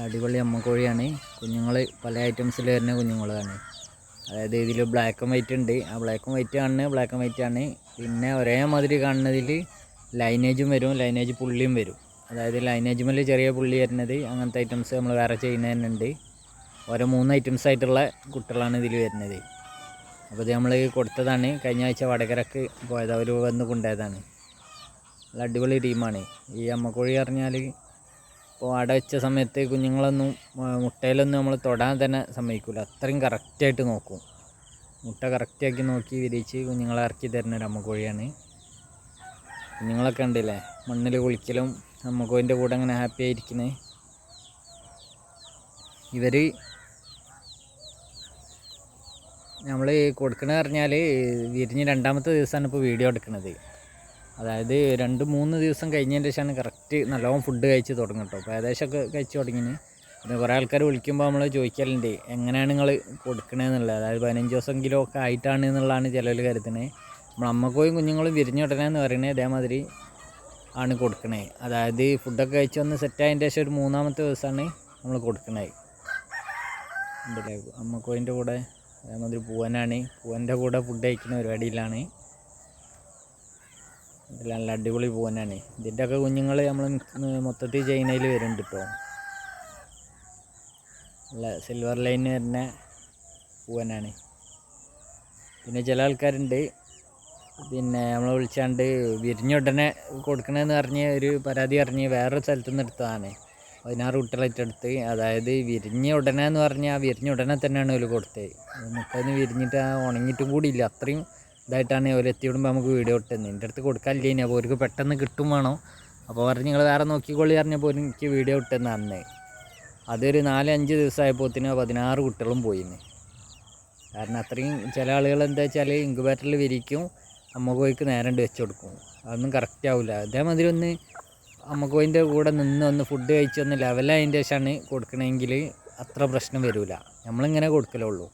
അടിപൊളി അമ്മക്കോഴിയാണ് കുഞ്ഞുങ്ങൾ പല ഐറ്റംസിൽ വരുന്ന കുഞ്ഞുങ്ങളാണ്. അതായത് ഇതിൽ ബ്ലാക്ക് ആൻഡ് വൈറ്റ് ഉണ്ട്. ആ ബ്ലാക്ക് ആൻഡ് വൈറ്റ് കാണുന്നത് ബ്ലാക്ക് ആൻഡ് വൈറ്റ് ആണ്. പിന്നെ ഒരേ മാതിരി കാണുന്നതിൽ ലൈനേജും വരും. ലൈനേജ് പുള്ളിയും വരും. അതായത് ലൈനേജ് മേലെ ചെറിയ പുള്ളി വരുന്നത് അങ്ങനത്തെ ഐറ്റംസ് നമ്മൾ വേറെ ചെയ്യുന്നത് തന്നെ ഉണ്ട്. ഓരോ മൂന്ന് ഐറ്റംസ് ആയിട്ടുള്ള കുട്ടികളാണ് ഇതിൽ വരുന്നത്. അപ്പോൾ ഇത് നമ്മൾ കൊടുത്തതാണ്. കഴിഞ്ഞ ആഴ്ച വടകരക്ക് പോയത്. അവർ വന്ന് കൊണ്ടുപോയതാണ്. നല്ല അടിപൊളി ടീമാണ് ഈ അമ്മക്കോഴി പറഞ്ഞാൽ ഇപ്പോൾ അട വെച്ച സമയത്ത് കുഞ്ഞുങ്ങളൊന്നും മുട്ടയിലൊന്നും നമ്മൾ തൊടാൻ തന്നെ സമ്മതിക്കില്ല അത്രയും കറക്റ്റായിട്ട് നോക്കും. മുട്ട കറക്റ്റാക്കി നോക്കി വിരിച്ച് കുഞ്ഞുങ്ങളെ ഇറക്കി തരുന്ന ഒരു അമ്മക്കോഴിയാണ്. കുഞ്ഞുങ്ങളൊക്കെ ഉണ്ടല്ലേ? മണ്ണിൽ കുളിക്കലും അമ്മക്കോഴിന്റെ കൂടെ അങ്ങനെ ഹാപ്പി ആയിരിക്കുന്നത് ഇവർ നമ്മൾ കൊടുക്കണമെന്ന് പറഞ്ഞാൽ വിരിഞ്ഞ് രണ്ടാമത്തെ ദിവസമാണ് ഇപ്പോൾ വീഡിയോ എടുക്കുന്നത് അതായത് രണ്ട് മൂന്ന് ദിവസം കഴിഞ്ഞതിന് ശേഷമാണ് കറക്റ്റ് നല്ലോണം ഫുഡ് കഴിച്ച് തുടങ്ങും കേട്ടോ. അപ്പോൾ ഏകദേശമൊക്കെ കഴിച്ച് തുടങ്ങിന്. പിന്നെ കുറേ ആൾക്കാർ വിളിക്കുമ്പോൾ നമ്മൾ ചോദിക്കലുണ്ട് എങ്ങനെയാണ് നിങ്ങൾ കൊടുക്കണേന്നുള്ളത് അതായത് പതിനഞ്ച് ദിവസം കിലോ ഒക്കെ ആയിട്ടാണ് എന്നുള്ളതാണ് ചിലർ കരുതുന്നത്. നമ്മൾ അമ്മക്കോയും കുഞ്ഞുങ്ങളും വിരിഞ്ഞുടനെന്ന് പറയുന്നത് ഇതേമാതിരി ആണ് കൊടുക്കണേ. അതായത് ഫുഡൊക്കെ കഴിച്ച് വന്ന് സെറ്റായതിന്റെ ശേഷം ഒരു മൂന്നാമത്തെ ദിവസമാണ് നമ്മൾ ഉണ്ടല്ലേ അമ്മക്കോയിന്റെ കൂടെ അതേമാതിരി പൂവനാണ്. പൂവന്റെ കൂടെ ഫുഡ് കഴിക്കുന്ന പരിപാടിയിലാണ്. നല്ല അടിപൊളി പോകാനാണ് ഇതിന്റെ ഒക്കെ കുഞ്ഞുങ്ങൾ നമ്മൾ മൊത്തത്തിൽ ചൈനയിൽ വരുന്നുണ്ട് കേട്ടോ നല്ല സിൽവർ ലൈൻ വരുന്ന പൂവനാണ്. പിന്നെ ചില ആൾക്കാരുണ്ട്. പിന്നെ നമ്മൾ വിളിച്ചാണ്ട് വിരിഞ്ഞുടനെ കൊടുക്കണമെന്ന് പറഞ്ഞ് ഒരു പരാതി പറഞ്ഞ് വേറൊരു സ്ഥലത്തു നിന്ന് എടുത്തതാണ്. പതിനാറ് കുട്ടികളായിട്ടെടുത്ത് അതായത് വിരിഞ്ഞ ഉടനെ എന്ന് പറഞ്ഞാൽ ആ വിരിഞ്ഞ ഉടനെ തന്നെയാണ് ഓൽ കൊടുത്തത്. മുട്ടയിൽ നിന്ന് വിരിഞ്ഞിട്ട് ആ ഉണങ്ങിയിട്ടും കൂടിയില്ല. അത്രയും ഇതായിട്ടാണ് അവർ എത്തിയിടുമ്പോൾ നമുക്ക് വീഡിയോ ഇട്ടുന്നത് എന്റെ അടുത്ത് കൊടുക്കാനില്ല ഇനി. അപ്പോൾ അവർക്ക് പെട്ടെന്ന് കിട്ടും വേണോ. അപ്പോൾ പറഞ്ഞ് നിങ്ങൾ വേറെ നോക്കിക്കൊള്ളി പറഞ്ഞപ്പോൾ എനിക്ക് വീഡിയോ ഇട്ടെന്ന് അന്ന്. അതൊരു നാലഞ്ച് ദിവസമായപ്പോത്തിന് പതിനാറ് കുട്ടികളും പോയിന്ന്. കാരണം അത്രയും ചില ആളുകൾ എന്താ വെച്ചാൽ ഇൻക്യുബേറ്ററിൽ വിരിക്കും അമ്മക്കോയ്ക്ക് നേരം വെച്ച് കൊടുക്കും. അതൊന്നും കറക്റ്റ് ആവില്ല അതേമാതിരി ഒന്ന് അമ്മക്കോയിന്റെ കൂടെ നിന്ന് ഒന്ന് ഫുഡ് കഴിച്ച് ഒന്ന് ലെവലായതിന്റെ ശേഷമാണ് കൊടുക്കണമെങ്കിൽ അത്ര പ്രശ്നം വരില്ല നമ്മളിങ്ങനെ കൊടുക്കലുള്ളൂ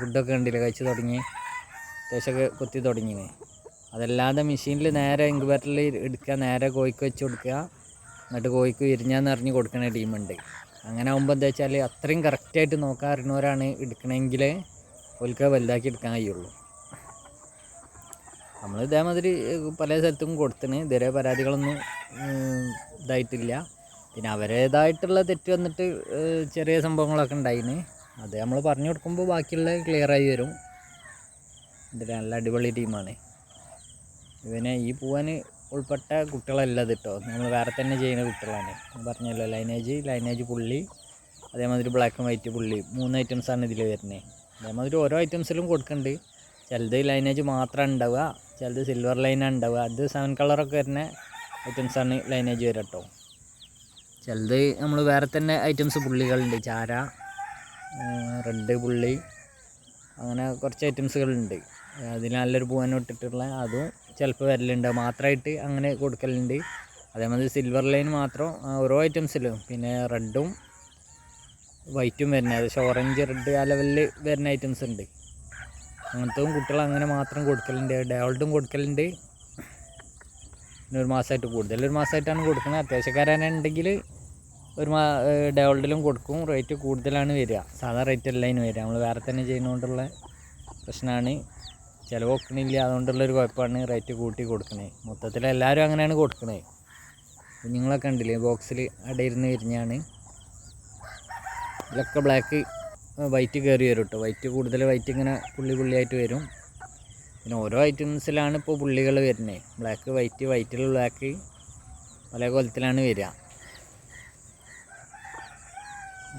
ഫുഡൊക്കെ ഉണ്ടല്ലോ കഴിച്ച് തുടങ്ങി. അത്യാവശ്യമൊക്കെ കുത്തി തുടങ്ങിന്. അതല്ലാതെ മെഷീനിൽ നേരെ ഇൻക്യുബേറ്ററിൽ എടുക്കുക നേരെ കോഴിക്ക് വെച്ച് കൊടുക്കുക എന്നിട്ട് കോഴിക്ക് വിരിഞ്ഞാന്ന് അറിഞ്ഞ് കൊടുക്കുന്ന ടീമുണ്ട്. അങ്ങനെ ആകുമ്പോൾ എന്താ വെച്ചാൽ അത്രയും കറക്റ്റായിട്ട് നോക്കാൻ അറിയുന്നവരാണ് എടുക്കണമെങ്കിൽ ഓൽക്ക് വലുതാക്കി എടുക്കാൻ കഴിയുള്ളൂ. നമ്മൾ ഇതേമാതിരി പല സ്ഥലത്തും കൊടുത്തിന് ഇതുവരെ പരാതികളൊന്നും ഇതായിട്ടില്ല. പിന്നെ അവരേതായിട്ടുള്ള തെറ്റ് വന്നിട്ട് ചെറിയ സംഭവങ്ങളൊക്കെ ഉണ്ടായിന്. അത് നമ്മൾ പറഞ്ഞു കൊടുക്കുമ്പോൾ ബാക്കിയുള്ള ക്ലിയറായി വരും. ഇത് നല്ല അടിപൊളി ടീമാണ്. ഇവനെ ഈ പൂവാൻ ഉൾപ്പെട്ട കുട്ടികളല്ല ഇത് കേട്ടോ നമ്മൾ വേറെ തന്നെ ചെയ്യുന്ന കുട്ടികളാണ്. പറഞ്ഞല്ലോ ലൈനേജ് ലൈനേജ് പുള്ളി അതേമാതിരി ബ്ലാക്ക് ആൻഡ് വൈറ്റ് പുള്ളി മൂന്ന് ഐറ്റംസാണ് ഇതിൽ വരുന്നത് അതേമാതിരി ഓരോ ഐറ്റംസിലും കൊടുക്കുന്നുണ്ട് ചിലത് ലൈനേജ് മാത്രമാണ് ഉണ്ടാവുക ചിലത് സിൽവർ ലൈനാണ് ഉണ്ടാവുക. അത് സെവൻ കളറൊക്കെ വരുന്ന ഐറ്റംസാണ് ലൈനേജ് വരിക കേട്ടോ ചിലത് നമ്മൾ വേറെ തന്നെ ഐറ്റംസ് പുള്ളികളുണ്ട്. ചാര റെഡ് പുള്ളി അങ്ങനെ കുറച്ച് ഐറ്റംസുകളുണ്ട് അതിൽ നല്ലൊരു പൂവൻ ഇട്ടിട്ടുള്ള അതും ചിലപ്പോൾ വരലുണ്ട്. മാത്രമായിട്ട് അങ്ങനെ കൊടുക്കലുണ്ട്. അതേമാതിരി സിൽവർ ലൈൻ മാത്രം ഓരോ ഐറ്റംസിലും പിന്നെ റെഡും വൈറ്റും വരുന്നത് ഏകദേശം ഓറഞ്ച് റെഡ് ആ ലെവലിൽ വരുന്ന ഐറ്റംസ് ഉണ്ട്. അങ്ങനത്തെയും കുട്ടികൾ അങ്ങനെ മാത്രം കൊടുക്കലുണ്ട്. ഡയോൾഡും കൊടുക്കലുണ്ട്. പിന്നെ ഒരു മാസമായിട്ട് കൂടുതൽ. ഒരു മാസമായിട്ടാണ് കൊടുക്കുന്നത്. അത്യാവശ്യക്കാരനെ ഉണ്ടെങ്കിൽ ഒരു മാ ഡേവൾട്ടിലും കൊടുക്കും. റേറ്റ് കൂടുതലാണ് വരിക. സാധാ റേറ്റ് അല്ല അതിന് വരിക. നമ്മൾ വേറെ തന്നെ ചെയ്യുന്നതുകൊണ്ടുള്ള പ്രശ്നമാണ് ചിലവ് വെക്കണില്ല. അതുകൊണ്ടുള്ളൊരു കുഴപ്പമാണ് റേറ്റ് കൂട്ടി കൊടുക്കണേ. മൊത്തത്തിൽ എല്ലാവരും അങ്ങനെയാണ് കൊടുക്കണേ. കുഞ്ഞുങ്ങളൊക്കെ ഉണ്ടില്ലേ ബോക്സിൽ അടയിരുന്ന് വിരിഞ്ഞാണ്. ഇതിലൊക്കെ ബ്ലാക്ക് വൈറ്റ് കയറി വരും കേട്ടോ വൈറ്റ് കൂടുതൽ വൈറ്റ് ഇങ്ങനെ പുള്ളി പുള്ളിയായിട്ട് വരും. പിന്നെ ഓരോ ഐറ്റംസിലാണ് ഇപ്പോൾ പുള്ളികൾ വരുന്നത് ബ്ലാക്ക് വൈറ്റ് വൈറ്റിൽ ബ്ലാക്ക് പല കൊലത്തിലാണ് വരിക.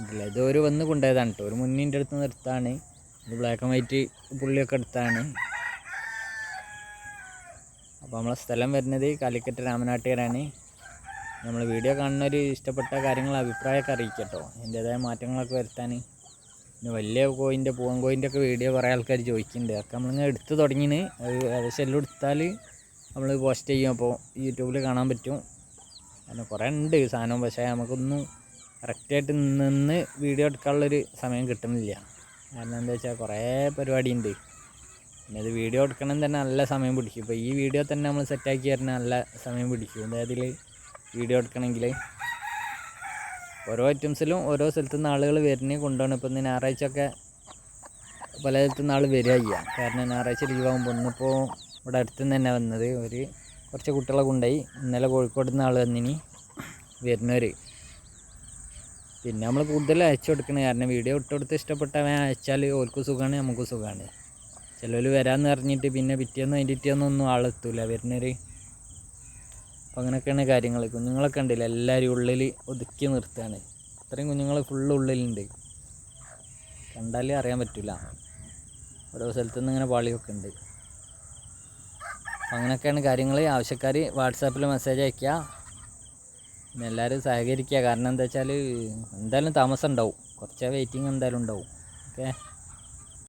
ഇതില്ല ഇത് ഒരു വന്ന് കൊണ്ടുപോയതാണ് കേട്ടോ ഒരു മുന്നിന്റെ അടുത്ത് നിർത്താണ്. ബ്ലാക്ക് ആൻഡ് വൈറ്റ് പുള്ളിയൊക്കെ എടുത്താണ്. അപ്പോൾ നമ്മളെ സ്ഥലം വരുന്നത് കാലിക്കറ്റ് രാമനാട്ടുകാരാണ് നമ്മൾ വീഡിയോ കാണുന്നവർ ഇഷ്ടപ്പെട്ട കാര്യങ്ങൾ അഭിപ്രായമൊക്കെ അറിയിക്കട്ടോ അതിന്റേതായ മാറ്റങ്ങളൊക്കെ വരുത്താൻ പിന്നെ വലിയ കോയിന്റെ പൂവൻ കോയിന്റെ ഒക്കെ വീഡിയോ കുറേ ആൾക്കാർ ചോദിക്കുന്നുണ്ട് അതൊക്കെ നമ്മളിങ്ങനെ എടുത്ത് തുടങ്ങിന് അത് ഏകദേശം എല്ലാം എടുത്താൽ നമ്മൾ പോസ്റ്റ് ചെയ്യും. അപ്പോൾ യൂട്യൂബിൽ കാണാൻ പറ്റും. അങ്ങനെ കുറേ ഉണ്ട് സാധനം. പക്ഷേ നമുക്കൊന്നും കറക്റ്റായിട്ട് നിന്ന് വീഡിയോ എടുക്കാനുള്ളൊരു സമയം കിട്ടുന്നില്ല. കാരണം എന്താ വെച്ചാൽ കുറേ പരിപാടിയുണ്ട്. പിന്നെ ഇത് വീഡിയോ എടുക്കണം തന്നെ നല്ല സമയം പിടിക്കും. ഇപ്പോൾ ഈ വീഡിയോ തന്നെ നമ്മൾ സെറ്റാക്കി തരുന്ന നല്ല സമയം പിടിക്കും. അതായത് വീഡിയോ എടുക്കണമെങ്കിൽ ഓരോ ഐറ്റംസിലും ഓരോ സ്ഥലത്തു നിന്ന് ആളുകൾ വരുന്ന കൊണ്ടുപോകണം ഇപ്പം ഇന്ന് ഞായറാഴ്ച ഒക്കെ പല സ്ഥലത്തു നിന്ന് ആൾ വരിക ചെയ്യുക കാരണം ഞായറാഴ്ച ലീവാകുമ്പോൾ ഇന്നിപ്പോൾ ഇവിടെ അടുത്ത് നിന്ന് തന്നെ വന്നത്. ഒരു കുറച്ച് കുട്ടികളെ കൊണ്ടുപോയി ഇന്നലെ കോഴിക്കോട് നിന്ന് ആൾ വന്നിനി. വരുന്നവർ പിന്നെ നമ്മൾ കൂടുതൽ അയച്ചു കൊടുക്കണേ. കാരണം വീഡിയോ ഇട്ട് കൊടുത്ത് ഇഷ്ടപ്പെട്ടവൻ അയച്ചാൽ ഓൽക്കും സുഖമാണ് നമുക്കും സുഖമാണ് ചിലവർ വരാമെന്ന് പറഞ്ഞിട്ട് പിന്നെ പിറ്റേന്ന് അതിന്റെ പിറ്റേന്നൊന്നും ആളെത്തൂല. വരുന്നവർ അപ്പോൾ അങ്ങനെയൊക്കെയാണ് കാര്യങ്ങൾ കുഞ്ഞുങ്ങളൊക്കെ ഉണ്ടല്ലോ എല്ലാവരും ഉള്ളിൽ ഒതുക്കി നിർത്തുകയാണ്. ഇത്രയും കുഞ്ഞുങ്ങൾ ഫുള്ള് ഉള്ളിലുണ്ട്. കണ്ടാലേ അറിയാൻ പറ്റില്ല ഓരോ സ്ഥലത്തുനിന്ന് ഇങ്ങനെ പാളിയൊക്കെ ഉണ്ട് അങ്ങനെയൊക്കെയാണ് കാര്യങ്ങൾ ആവശ്യക്കാർ വാട്സാപ്പിൽ മെസ്സേജ് അയയ്ക്കുക എല്ലാവരും സഹകരിക്കുക. കാരണം എന്താ വെച്ചാൽ എന്തായാലും താമസം ഉണ്ടാവും. കുറച്ച് വെയിറ്റിംഗ് എന്തായാലും ഉണ്ടാവും. ഓക്കെ